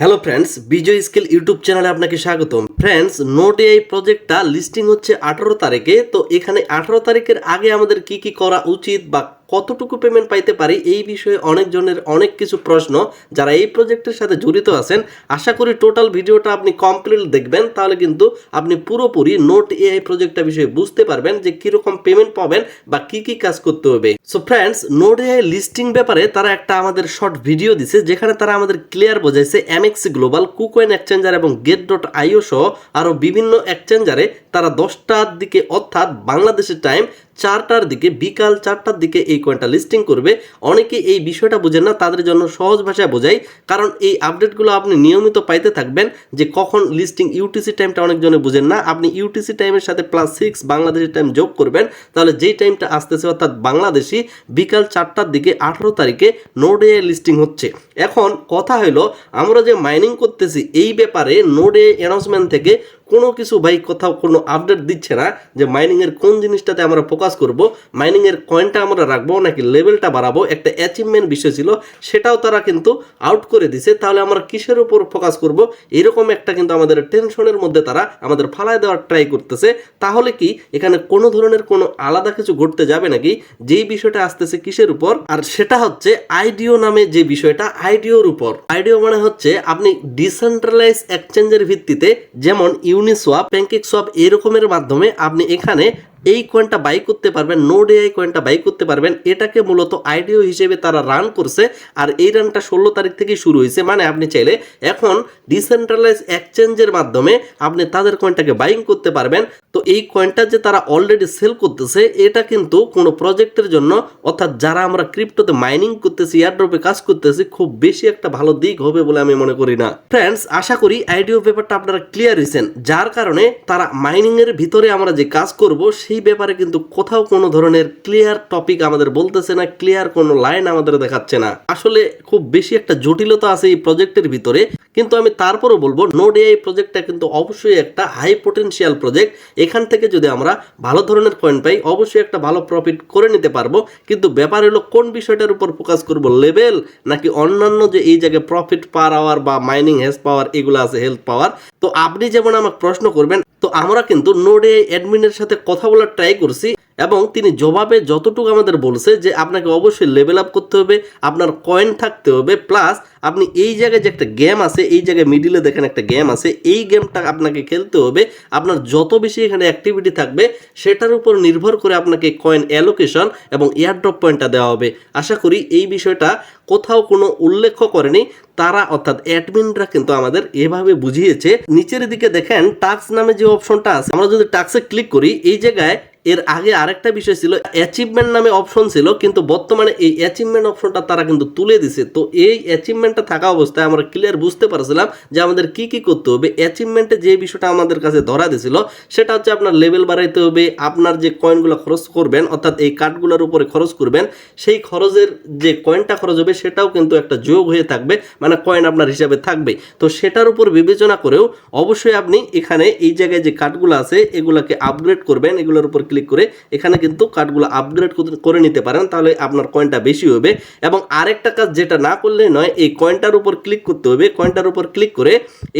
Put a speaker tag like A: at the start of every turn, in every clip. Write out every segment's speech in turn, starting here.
A: Hello friends Bijoy skill YouTube চ্যানেলে আপনাকে স্বাগতম। ফ্রেন্ডস নোট এআই প্রজেক্টটা লিস্টিং হচ্ছে আঠারো তারিখে, তো এখানে আঠারো তারিখের আগে আমাদের কি কি করা উচিত বা কতটুকু পেমেন্ট পাইতে পারি এই বিষয়ে অনেকজনের অনেক কিছু প্রশ্ন। যারা এই প্রজেক্টের সাথে জড়িত আছেন, আশা করি টোটাল ভিডিওটা আপনি কমপ্লিট দেখবেন। তাহলে কিন্তু আপনি পুরোপুরি নোট এআই প্রজেক্টটা বিষয়ে বুঝতে পারবেন যে কীরকম পেমেন্ট পাবেন বা কি কি কাজ করতে হবে। So friends note AI listing ব্যাপারে তারা একটা আমাদের শর্ট ভিডিও দিছে, যেখানে তারা আমাদের ক্লিয়ার বোঝাইছে এমএক্সি গ্লোবাল কুকোয়েন এক্সচেঞ্জার এবং গেট ডট আইও সহ আরও বিভিন্ন এক্সচেঞ্জারে তারা দশটার দিকে অর্থাৎ বাংলাদেশের টাইম চারটার দিকে, বিকাল চারটার দিকে এই কয়েনটা লিস্টিং করবে। অনেকে এই বিষয়টা বোঝেন না, তাদের জন্য সহজ ভাষায় বোঝাই, কারণ এই আপডেটগুলো আপনি নিয়মিত পাইতে থাকবেন যে কখন লিস্টিং ইউটিসি টাইমটা অনেকজনে বুঝেন না। আপনি ইউটিসি টাইমের সাথে প্লাস সিক্স বাংলাদেশি টাইম যোগ করবেন, তাহলে যেই টাইমটা আসতেছে অর্থাৎ বাংলাদেশি, বিকাল চারটার দিকে আঠারো তারিখে নোডে লিস্টিং হচ্ছে। এখন কথা হলো, আমরা যে মাইনিং করতেছি, এই ব্যাপারে নোডে অ্যানাউন্সমেন্ট থেকে কোনো কিছু ভাই কোথাও কোনো আপডেট দিচ্ছে না যে মাইনিংয়ের কোন জিনিসটাতে আমরা ফোকাস করব মাইনিংয়ের কয়েনটা আমরা রাখব নাকি লেভেলটা বাড়াবো, একটা অ্যাচিভমেন্ট বিষয় ছিল, সেটাও তারা কিন্তু আউট করে দিছে, তাহলে আমরা কিসের উপর ফোকাস করব? এরকম একটা কিন্তু আমাদের টেনশনের মধ্যে তারা আমাদের ফালায় দেওয়ার ট্রাই করতেছে, তাহলে কি এখানে কোনো ধরনের কোনো আলাদা কিছু ঘটতে যাবে নাকি? যেই বিষয়টা আসতেছে কিসের উপর? আর সেটা হচ্ছে আইডিও নামে যে বিষয়টা, আইডিওর উপর। আইডিও মানে হচ্ছে আপনি ডিসেন্ট্রালাইজ এক্সচেঞ্জের ভিত্তিতে যেমন ইউনিসোয়াপ প্যাঙ্কেক সোয়াপ এরকমের মাধ্যমে আপনি এখানে এই কয়েনটা বাই করতে পারবেন নোড এআই কয়েনটা বাই করতে পারবেন। এটাকে মূলত আইডিও হিসেবে তারা রান করছে আর এই রানটা ষোলো তারিখ থেকে শুরু হয়েছে। মানে আপনি চাইলে এখন ডিসেন্ট্রালাইজ এক্সচেঞ্জের মাধ্যমে আপনি তাদের কয়েনটাকে বাইং করতে পারবেন। তো এই কয়েনটা যে তারা অলরেডি সেল করতেছে, এটা কিন্তু কোনো প্রজেক্টের জন্য, অর্থাৎ যারা আমরা ক্রিপ্টোতে মাইনিং করতেছি এয়ারড্রপে কাজ করতেছি, খুব বেশি একটা ভালো দিক হবে বলে আমি মনে করি না। ফ্রেন্ডস আশা করি আইডিও ব্যাপারটা আপনারা ক্লিয়ার হয়েছেন। যার কারণে তারা মাইনিং এর ভিতরে আমরা যে কাজ করব, সেই ব্যাপারে কিন্তু কোথাও কোনো ধরনের ক্লিয়ার টপিক আমাদের বলতেছে না ক্লিয়ার কোনো লাইন আমাদের দেখাচ্ছে না। আসলে খুব বেশি একটা জটিলতা আছে এই প্রজেক্টের ভিতরে, কিন্তু আমি তারপরও বলব নোড এআই প্রজেক্টটা কিন্তু অবশ্যই একটা হাই পোটেনশিয়াল প্রজেক্ট এখান থেকে যদি আমরা ভালো ধরনের কয়েন পাই, অবশ্যই একটা ভালো প্রফিট করে নিতে পারব। কিন্তু ব্যাপার হলো, কোন বিষয়টার উপর ফোকাস করব লেভেল নাকি অন্যান্য যে এই জায়গায় প্রফিট পার আওয়ার বা মাইনিং হেজ পাওয়ার এগুলো আছে হেলথ পাওয়ার তো আপনি যেমন আমাকে প্রশ্ন করবেন তো আমরা কিন্তু নোডে অ্যাডমিনের সাথে কথা বলার ট্রাই করছি। এবং তিনি জবাবে যতটুকু আমাদের বলছে যে আপনাকে অবশ্যই লেভেল আপ করতে হবে, আপনার কয়েন থাকতে হবে প্লাস আপনি এই জায়গায় যে একটা গেম আছে, এই জায়গায় মিডিলে দেখেন একটা গেম আছে, এই গেমটা আপনাকে খেলতে হবে, আপনার যত বেশি এখানে অ্যাক্টিভিটি থাকবে, সেটার উপর নির্ভর করে আপনাকে কয়েন অ্যালোকেশন এবং এয়ারড্রপ পয়েন্টটা দেওয়া হবে। আশা করি এই বিষয়টা কোথাও কোনো উল্লেখ করেনি, তারা অর্থাৎ অ্যাডমিনরা কিন্তু আমাদের এভাবে বুঝিয়েছে। নিচের দিকে দেখেন টাক্স নামে যে অপশনটা আছে, আমরা যদি টাক্সে ক্লিক করি, এই জায়গায় এর আগে আরেকটা বিষয় ছিল অ্যাচিভমেন্ট নামে অপশন ছিল, কিন্তু বর্তমানে এই অ্যাচিভমেন্ট অপশনটা তারা কিন্তু তুলে দিছে। তো এই অ্যাচিভমেন্টটা থাকা অবস্থায় আমরা ক্লিয়ার বুঝতে পারছিলাম যে আমাদের কি কি করতে হবে। অ্যাচিভমেন্টে যে বিষয়টা আমাদের কাছে ধরা দিছিল, সেটা হচ্ছে আপনার লেভেল বাড়াইতে হবে, আপনার যে কয়েনগুলো খরচ করবেন, অর্থাৎ এই কার্ডগুলোর উপরে খরচ করবেন, সেই খরচের যে কয়েনটা খরচ হবে, সেটাও কিন্তু একটা যোগ হয়ে থাকবে মানে কয়েন আপনার হিসাবে থাকবে তো সেটার উপর বিবেচনা করেও অবশ্যই আপনি এখানে এই জায়গায় যে কার্ডগুলো আছে, এগুলোকে আপগ্রেড করবেন, এগুলোর উপর ক্লিক করে এখানে কিন্তু কার্ডগুলো আপগ্রেড করে নিতে পারেন, তাহলে আপনার কয়েনটা বেশি হবে। এবং আরেকটা কাজ যেটা না করলে নয়, এই কয়েনটার উপর ক্লিক করতে হবে। কয়েনটার উপর ক্লিক করে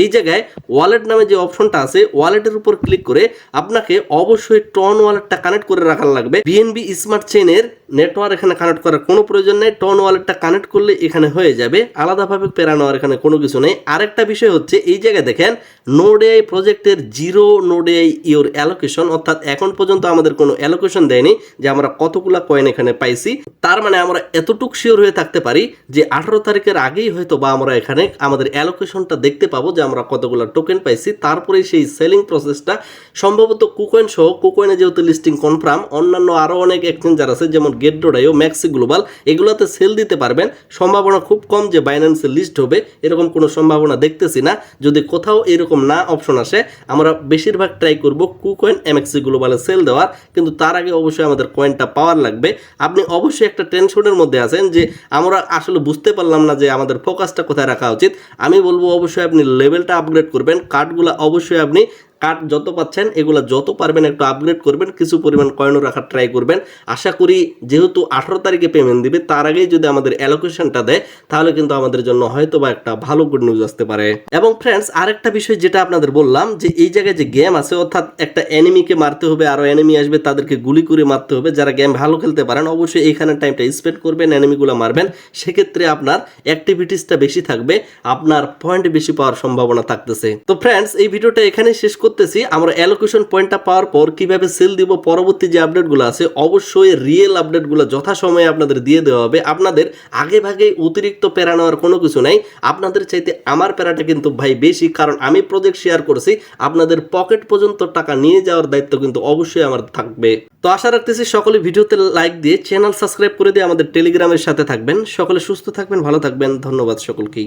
A: এই জায়গায় ওয়ালেট নামে যে অপশনটা আছে ওয়ালেটের উপর ক্লিক করে আপনাকে অবশ্যই টন ওয়ালেটটা কানেক্ট করে রাখার লাগবে। বিএনবি স্মার্ট চেইনের নেটওয়ার্ক এখানে কানেক্ট করার কোনো প্রয়োজন নেই। টন ওয়ালেটটা কানেক্ট করলে এখানে হয়ে যাবে। আলাদাভাবে পেরা নেওয়ার এখানে কোনো কিছু নেই। আরেকটা বিষয় হচ্ছে, এই জায়গায় দেখেন নোড এআই প্রজেক্টের zero node AI your allocation অর্থাৎ এখন পর্যন্ত আমাদের কোনো অ্যালোকেশন দেয়নি যে আমরা কতগুলা কয়েন এখানে পাইছি। তার মানে আমরা এতটুক শিওর হয়ে থাকতে পারি যে আঠারো তারিখের আগেই হয়তো বা আমরা এখানে আমাদের অ্যালোকেশনটা দেখতে পাবো যে আমরা কতগুলো টোকেন পাইছি। তারপরে সেই সেলিং প্রসেসটা সম্ভবত কুকয়েন সহ কুকয়েনে যেহেতু লিস্টিং কনফার্ম অন্যান্য আরও অনেক এক্সচেঞ্জার আছে, যেমন Gate dot IO MEXC global এগুলোতে সেল দিতে পারবেন। সম্ভাবনা খুব কম যে বাইন্যান্সে লিস্ট হবে, এরকম কোনো সম্ভাবনা দেখতেছি না। যদি কোথাও এরকম না অপশন আসে, আমরা বেশিরভাগ ট্রাই করব কুকয়েন এমএক্সি গ্লোবালে সেল দেওয়ার। কিন্তু তার আগে অবশ্যই আমাদের কয়েনটা পাওয়ার লাগবে। আপনি অবশ্যই একটা টেনশনের মধ্যে আছেন যে আমরা আসলে বুঝতে পারলাম না যে আমাদের ফোকাসটা কোথায় রাখা উচিত। আমি বলব অবশ্যই আপনি লেভেলটা আপগ্রেড করবেন। কার্ডগুলো অবশ্যই আপনি কার্ড যত পাচ্ছেন, এগুলো যত পারবেন একটু আপগ্রেড করবেন, কিছু পরিমাণ কয়েনও রাখার ট্রাই করবেন। আশা করি যেহেতু আঠারো তারিখে পেমেন্ট দিবে, তার আগেই যদি আমাদের অ্যালোকেশনটা দেয়, তাহলে কিন্তু আমাদের জন্য হয়তো বা একটা ভালো গুড নিউজ আসতে পারে। এবং ফ্রেন্ডস আরেকটা বিষয় যেটা আপনাদের বললাম, যে এই জায়গায় যে গেম আছে, অর্থাৎ একটা এনিমিকে মারতে হবে, আরও এনিমি আসবে, তাদেরকে গুলি করে মারতে হবে, যারা গেম ভালো খেলতে পারেন, অবশ্যই এইখানে টাইমটা স্পেন্ড করবেন এনিমিগুলো মারবেন। সেক্ষেত্রে আপনার অ্যাক্টিভিটিসটা বেশি থাকবে, আপনার পয়েন্ট বেশি পাওয়ার সম্ভাবনা থাকতেছে। তো ফ্রেন্ডস এই ভিডিওটা এখানে শেষ করতেছি, আমরা অ্যালোকেশন পয়েন্টটা পাওয়ার পর কীভাবে সেল দিব, পরবর্তী যে আপডেটগুলো আছে, অবশ্যই রিয়েল আপডেটগুলো যথাসময়ে আপনাদের দিয়ে দেওয়া হবে। আপনাদের আগে ভাগে অতিরিক্ত প্যারা নেওয়ার কোনো কিছু নাই। আপনাদের চাইতে আমার প্যারাটা কিন্তু ভাই বেশি, কারণ আমি প্রজেক্ট শেয়ার করছি, আপনাদের পকেট পর্যন্ত টাকা নিয়ে যাওয়ার দায়িত্ব কিন্তু অবশ্যই আমার থাকবে। তো আশা রাখতেছি সকলে ভিডিওতে লাইক দিয়ে চ্যানেল সাবস্ক্রাইব করে দিয়ে আমাদের টেলিগ্রামের সাথে থাকবেন। সকলে সুস্থ থাকবেন, ভালো থাকবেন, ধন্যবাদ সকলকেই।